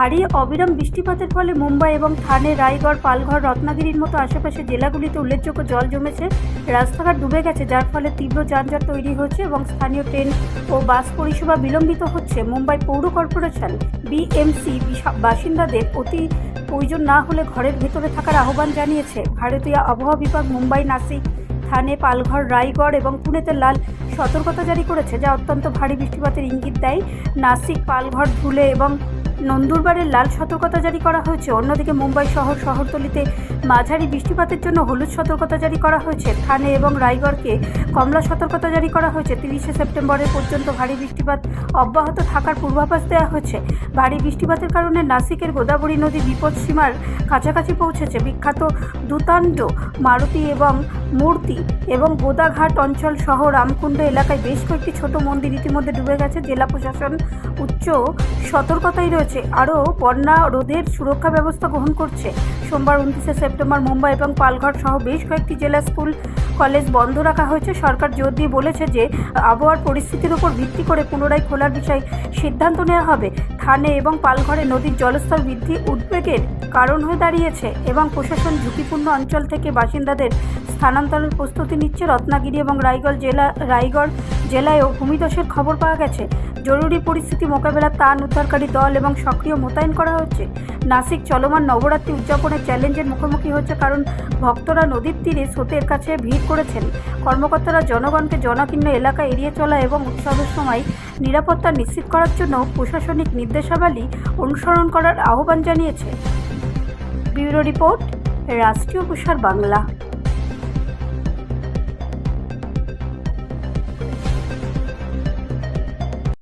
ভারী অবিরাম বৃষ্টিপাতের ফলে মুম্বাই এবং থানে রায়গড়, পালঘর, রত্নাগিরির মতো আশেপাশে জেলাগুলিতে উল্লেখযোগ্য জল জমেছে। রাস্তাঘাট ডুবে গেছে, যার ফলে তীব্র যানজট তৈরি হচ্ছে এবং স্থানীয় ট্রেন ও বাস পরিষেবা বিলম্বিত হচ্ছে। মুম্বাই পৌর কর্পোরেশন বিএমসি বাসিন্দাদের অতি প্রয়োজন না হলে ঘরের ভেতরে থাকার আহ্বান জানিয়েছে। ভারতীয় আবহাওয়া বিভাগ মুম্বাই, নাসিক, থানে, পালঘর, রায়গড় এবং পুনেতে লাল সতর্কতা জারি করেছে, যা অত্যন্ত ভারী বৃষ্টিপাতের ইঙ্গিত দেয়। নাসিক, পালঘর, ধুলে এবং নন্দুরবারের লাল সতর্কতা জারি করা হয়েছে। অন্যদিকে মুম্বাই শহর, শহরতলিতে মাঝারি বৃষ্টিপাতের জন্য হলুদ সতর্কতা জারি করা হয়েছে। থানে এবং রায়গড়কে কমলা সতর্কতা জারি করা হয়েছে। তিরিশে সেপ্টেম্বরের পর্যন্ত ভারী বৃষ্টিপাত অব্যাহত থাকার পূর্বাভাস দেওয়া হয়েছে। ভারী বৃষ্টিপাতের কারণে নাসিকের গোদাবরী নদী বিপদসীমার কাছাকাছি পৌঁছেছে বিখ্যাত দুতান্ড মারুতি এবং মূর্তি এবং গোদাঘাট অঞ্চল সহ রামকুণ্ড এলাকায় বেশ কয়েকটি ছোট মন্দির ইতিমধ্যে ডুবে গেছে। জেলা প্রশাসন উচ্চ সতর্কতায় রয়েছে। আরও বন্যা রোধের সুরক্ষা ব্যবস্থা গ্রহণ করছে। সোমবার উনত্রিশে সেপ্টেম্বর মুম্বাই এবং পালঘর সহ বেশ কয়েকটি জেলা স্কুল, কলেজ বন্ধ রাখা হয়েছে। সরকার জোর দিয়ে বলেছে যে, আবহাওয়ার পরিস্থিতির উপর ভিত্তি করে পুনরায় খোলার বিষয়ে সিদ্ধান্ত নেওয়া হবে। থানে এবং পালঘরে নদীর জলস্তর বৃদ্ধি উদ্বেগের কারণ হয়ে দাঁড়িয়েছে এবং প্রশাসন ঝুঁকিপূর্ণ অঞ্চল থেকে বাসিন্দাদের স্থানান্তরের প্রস্তুতি নিচ্ছে রত্নাগিরি এবং রায়গড় জেলা, রায়গড় জেলায়ও ভূমিধসের খবর পাওয়া গেছে। জরুরি পরিস্থিতি মোকাবেলা ত্রাণ উদ্ধারকারী দল এবং সক্রিয় মোতায়েন করা হচ্ছে। নাসিক চলমান নবরাত্রি উদযাপনের চ্যালেঞ্জের মুখোমুখি হচ্ছে কারণ ভক্তরা নদীর তীরে স্রোতের কাছে ভিড় করেছেন। কর্মকর্তারা জনগণকে জনাকীর্ণ এলাকা এড়িয়ে চলা এবং উৎসবের সময় নিরাপত্তা নিশ্চিত করার জন্য প্রশাসনিক নির্দেশাবলী অনুসরণ করার আহ্বান জানিয়েছে। ব্যুরো রিপোর্ট, রাষ্ট্রীয় প্রসার বাংলা।